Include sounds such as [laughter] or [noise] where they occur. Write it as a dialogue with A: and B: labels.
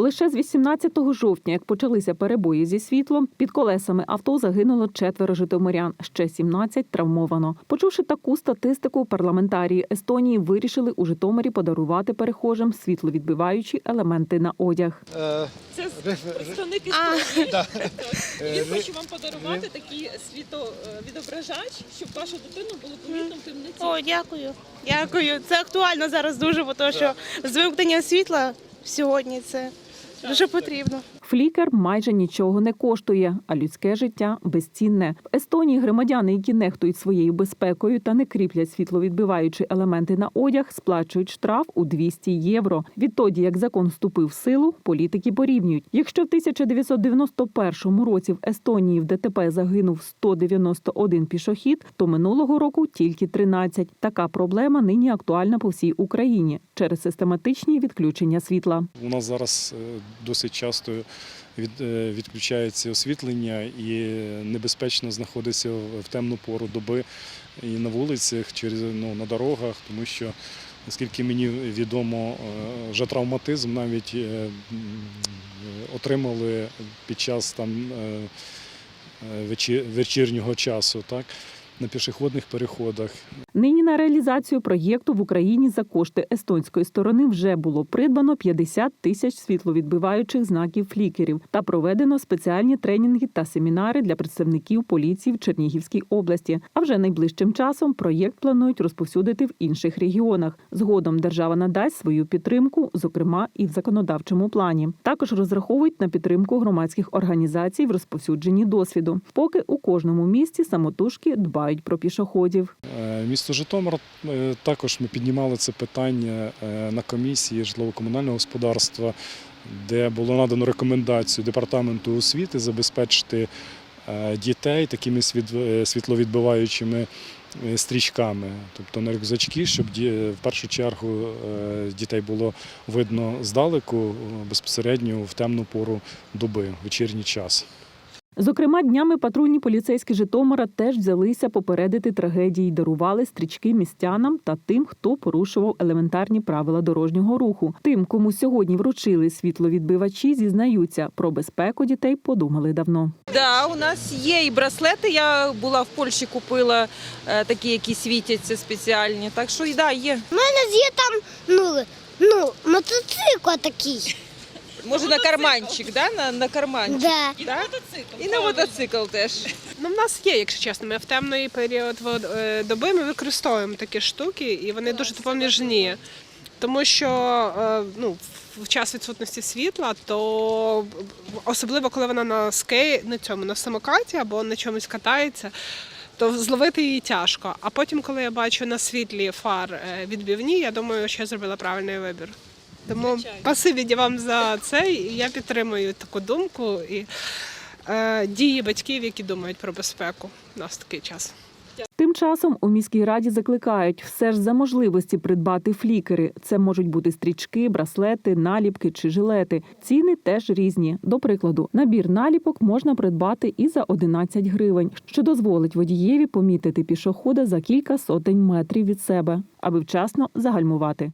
A: Лише з 18 жовтня, як почалися перебої зі світлом, під колесами авто загинуло четверо житомирян, ще 17 травмовано. Почувши таку статистику, парламентарії Естонії вирішили у Житомирі подарувати перехожим світловідбиваючі елементи на одяг.
B: Е,
C: Це
B: ре-
C: представник
B: ре-
C: історії. [laughs]
B: да. Е,
C: Він хоче вам подарувати такий світовідображач, щоб вашу дитину було помітно в темноті.
D: О, дякую. Дякую. Це актуально зараз дуже, бо то, що з вимкненням світла сьогодні це дуже потрібно.
A: Флікер майже нічого не коштує, а людське життя безцінне. В Естонії громадяни, які нехтують своєю безпекою та не кріплять світловідбиваючі елементи на одяг, сплачують штраф у 200 євро. Відтоді, як закон вступив в силу, політики порівнюють. Якщо в 1991 році в Естонії в ДТП загинув 191 пішохід, то минулого року тільки 13. Така проблема нині актуальна по всій Україні через систематичні відключення світла.
E: У нас зараз е, досить часто відключається освітлення і небезпечно знаходитися в- темну пору доби і на вулицях, через ну, на дорогах, тому що, наскільки мені відомо, е, вже травматизм навіть е, отримали під час там е, е, вечі- вечірнього часу, так, на пішохідних переходах.
A: Нині на реалізацію проєкту в Україні за кошти естонської сторони вже було придбано 50 тисяч світловідбиваючих знаків флікерів та проведено спеціальні тренінги та семінари для представників поліції в Чернігівській області. А вже найближчим часом проєкт планують розповсюдити в інших регіонах. Згодом держава надасть свою підтримку, зокрема і в законодавчому плані. Також розраховують на підтримку громадських організацій в розповсюдженні досвіду. Поки у кожному місті самотужки дбають про пішоходів.
E: Е, Місто Житомир е, також ми піднімали це питання е, на комісії житлово-комунального господарства, де було надано рекомендацію департаменту освіти забезпечити дітей такими світловідбиваючими стрічками, тобто на рюкзачки, щоб в першу чергу дітей було видно здалеку безпосередньо в темну пору доби, вечірній час.
A: Зокрема, днями патрульні поліцейські Житомира теж взялися попередити трагедії, дарували стрічки містянам та тим, хто порушував елементарні правила дорожнього руху. Тим, кому сьогодні вручили світловідбивачі, зізнаються про безпеку дітей подумали давно.
C: Да, у нас є і браслети. Я була в Польщі, купила е, такі, які світяться спеціальні. Так що і да, є.
F: У мене є там ну, ну, мотоцикл такий.
C: Може на карманчик, да? На, на карманчик.
F: Да.
C: Да? І на мотоцикл теж.
G: Ну, в нас є, якщо чесно. Ми в темний період е, доби ми використовуємо такі штуки, і вони дуже допоміжні. Тому що е, ну, в час відсутності світла, то особливо коли вона на скей, на цьому на самокаті або на чомусь катається, то зловити її тяжко. А потім, коли я бачу на світлі фар е, відбивні, я думаю, що я зробила правильний вибір. Тому пасиві вам за це. і Я підтримую таку думку і е, дії батьків, які думають про безпеку. У нас такий час.
A: Тим часом у міській раді закликають все ж за можливості придбати флікери. Це можуть бути стрічки, браслети, наліпки чи жилети. Ціни теж різні. До прикладу, набір наліпок можна придбати і за 11 гривень, що дозволить водієві помітити пішохода за кілька сотень метрів від себе, аби вчасно загальмувати.